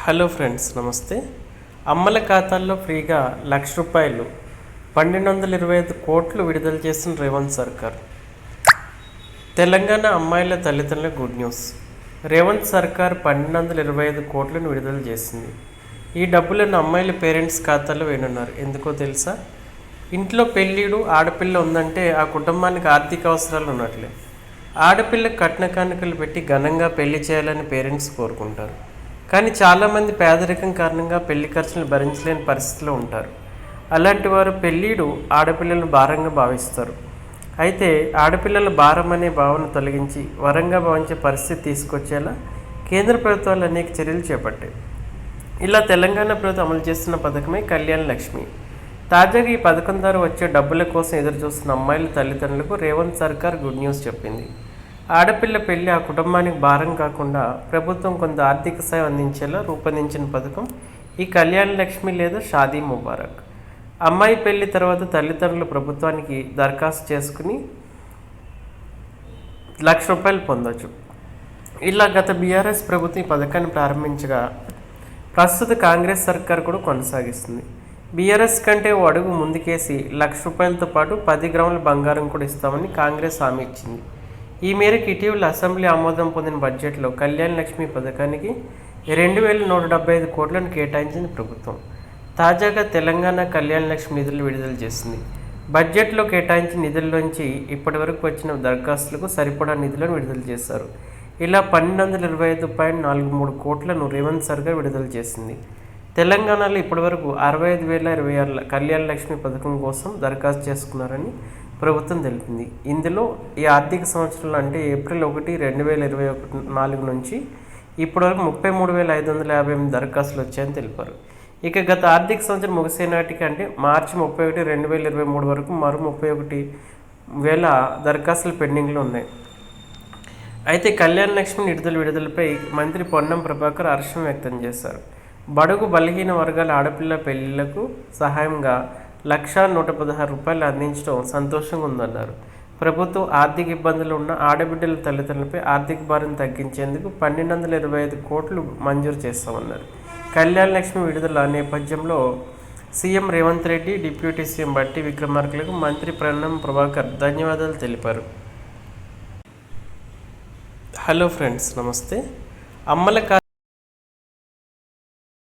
Hello friends నమస్తే. అమ్మల ఖాతాల్లో ఫ్రీగా లక్ష రూపాయలు పన్నెండు వందల ఇరవై ఐదు కోట్లు విడుదల చేసిన రేవంత్ సర్కార్. తెలంగాణ అమ్మాయిల తల్లిదండ్రుల గుడ్ న్యూస్. రేవంత్ సర్కార్ పన్నెండు వందల ఇరవై ఐదు కోట్లను విడుదల చేసింది. ఈ డబ్బులను అమ్మాయిల పేరెంట్స్ ఖాతాలో వేనున్నారు ఎందుకో తెలుసా? ఇంట్లో పెళ్ళిడు ఆడపిల్ల ఉందంటే ఆ కుటుంబానికి ఆర్థిక అవసరాలు ఉన్నట్లే. ఆడపిల్ల కట్న కానుకలు పెట్టి ఘనంగా పెళ్ళి చేయాలని పేరెంట్స్ కోరుకుంటారు. కానీ చాలామంది పేదరికం కారణంగా పెళ్ళి ఖర్చులను భరించలేని పరిస్థితిలో ఉంటారు. అలాంటి వారు పెళ్ళిడు ఆడపిల్లలను భారంగా భావిస్తారు. అయితే ఆడపిల్లల భారం అనే భావన తొలగించి వరంగా భావించే పరిస్థితి తీసుకొచ్చేలా కేంద్ర ప్రభుత్వాలు అనేక చర్యలు చేపట్టాయి. ఇలా తెలంగాణ ప్రభుత్వం అమలు చేస్తున్న పథకమే కళ్యాణ లక్ష్మి. తాజాగా ఈ పథకం ద్వారా వచ్చే డబ్బుల కోసం ఎదురు చూస్తున్న అమ్మాయిల తల్లిదండ్రులకు రేవంత్ సర్కార్ గుడ్ న్యూస్ చెప్పింది. ఆడపిల్ల పెళ్ళి ఆ కుటుంబానికి భారం కాకుండా ప్రభుత్వం కొంత ఆర్థిక సాయం అందించేలా రూపొందించిన పథకం ఈ కళ్యాణ లక్ష్మి లేదా షాదీ ముబారక్. అమ్మాయి పెళ్ళి తర్వాత తల్లిదండ్రులు ప్రభుత్వానికి దరఖాస్తు చేసుకుని లక్ష రూపాయలు పొందొచ్చు. ఇలా గత బీఆర్ఎస్ ప్రభుత్వం ఈ పథకాన్ని ప్రారంభించగా ప్రస్తుత కాంగ్రెస్ సర్కార్ కూడా కొనసాగిస్తుంది. బీఆర్ఎస్ కంటే ఓ అడుగు ముందుకేసి లక్ష రూపాయలతో పాటు పది గ్రాముల బంగారం కూడా ఇస్తామని కాంగ్రెస్ హామీ ఇచ్చింది. ఈ మేరకు ఇటీవల అసెంబ్లీ ఆమోదం పొందిన బడ్జెట్లో కళ్యాణ్ లక్ష్మి పథకానికి రెండు వేల నూట డెబ్బై ఐదు కోట్లను కేటాయించింది ప్రభుత్వం. తాజాగా తెలంగాణ కళ్యాణ్ లక్ష్మి నిధులు విడుదల చేసింది. బడ్జెట్లో కేటాయించిన నిధుల్లోంచి ఇప్పటి వరకు వచ్చిన దరఖాస్తులకు సరిపడా నిధులను విడుదల చేశారు. ఇలా పన్నెండు వందల ఇరవై ఐదు పాయింట్ నాలుగు మూడు కోట్లను రేవంత్ సర్గా విడుదల చేసింది. తెలంగాణలో ఇప్పటివరకు అరవై ఐదు వేల ఇరవై ఆరు కళ్యాణ లక్ష్మి పథకం కోసం దరఖాస్తు చేసుకున్నారని ప్రభుత్వం తెలిపింది ఇందులో ఈ ఆర్థిక సంవత్సరంలో అంటే ఏప్రిల్ ఒకటి రెండు వేల ఇరవై ఒకటి నాలుగు నుంచి ఇప్పటివరకు ముప్పై మూడు వేల ఐదు వందల యాభై ఎనిమిది దరఖాస్తులు వచ్చాయని తెలిపారు. ఇక గత ఆర్థిక సంవత్సరం ముగిసే నాటికి అంటే మార్చి ముప్పై ఒకటి రెండు వేల ఇరవై మూడు వరకు మరో ముప్పై ఒకటి వేల దరఖాస్తులు పెండింగ్లో ఉన్నాయి. అయితే కళ్యాణ లక్ష్మి నిడుదల విడుదలపై మంత్రి పొన్నం ప్రభాకర్ హర్షం వ్యక్తం చేశారు. బడుగు బలహీన వర్గాల ఆడపిల్ల పెళ్ళిళ్ళకు సహాయంగా లక్షా నూట పదహారు రూపాయలు అందించడం సంతోషంగా ఉందన్నారు. ప్రభుత్వం ఆర్థిక ఇబ్బందులు ఉన్న ఆడబిడ్డల తల్లిదండ్రులపై ఆర్థిక భారం తగ్గించేందుకు పన్నెండు వందల ఇరవై ఐదు కోట్లు మంజూరు చేస్తామన్నారు. కళ్యాణ లక్ష్మి విడుదల నేపథ్యంలో CM Revanth Reddy deputy CM Bhatti విక్రమార్కులకు మంత్రి ప్రణం ప్రభాకర్ ధన్యవాదాలు తెలిపారు. హలో ఫ్రెండ్స్ నమస్తే. అమ్మల